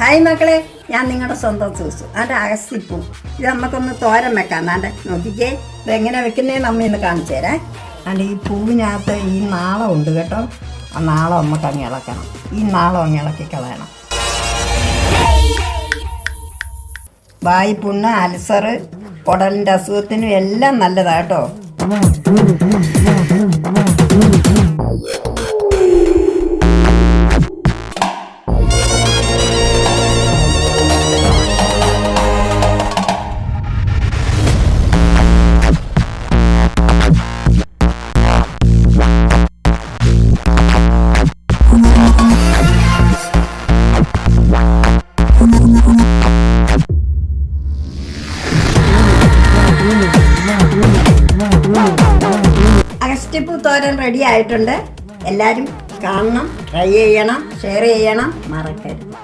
Hi മക്കളെ ഞാൻ നിങ്ങളുടെ സ്വന്തം സൂസു. അതിന്റെ അകസിപ്പൂ ഇത് നമുക്കൊന്ന് തോരൻ വെക്കാം. എന്നാണ്ട് നോക്കിക്കേ ഇതെങ്ങനെ വെക്കുന്നേ അമ്മ ഇന്ന് കാണിച്ചു തരാം. അതിന്റെ ഈ പൂവിനകത്ത് ഈ നാളം ഉണ്ട് കേട്ടോ. ആ നാളം നമുക്ക് അങ്ങ് ഇളക്കണം. ഈ നാളം അങ്ങ് ഇളക്കി കളയണം. വായ്പുണ്ണ് അൽസർ കുടലിന്റെ അസുഖത്തിനും എല്ലാം നല്ലതാ അഗസ്റ്റിപ്പൂ തോരൻ റെഡി ആയിട്ടുണ്ട്. എല്ലാവരും കാണണം ട്രൈ ചെയ്യണം ഷെയർ ചെയ്യണം മറക്കരുത്.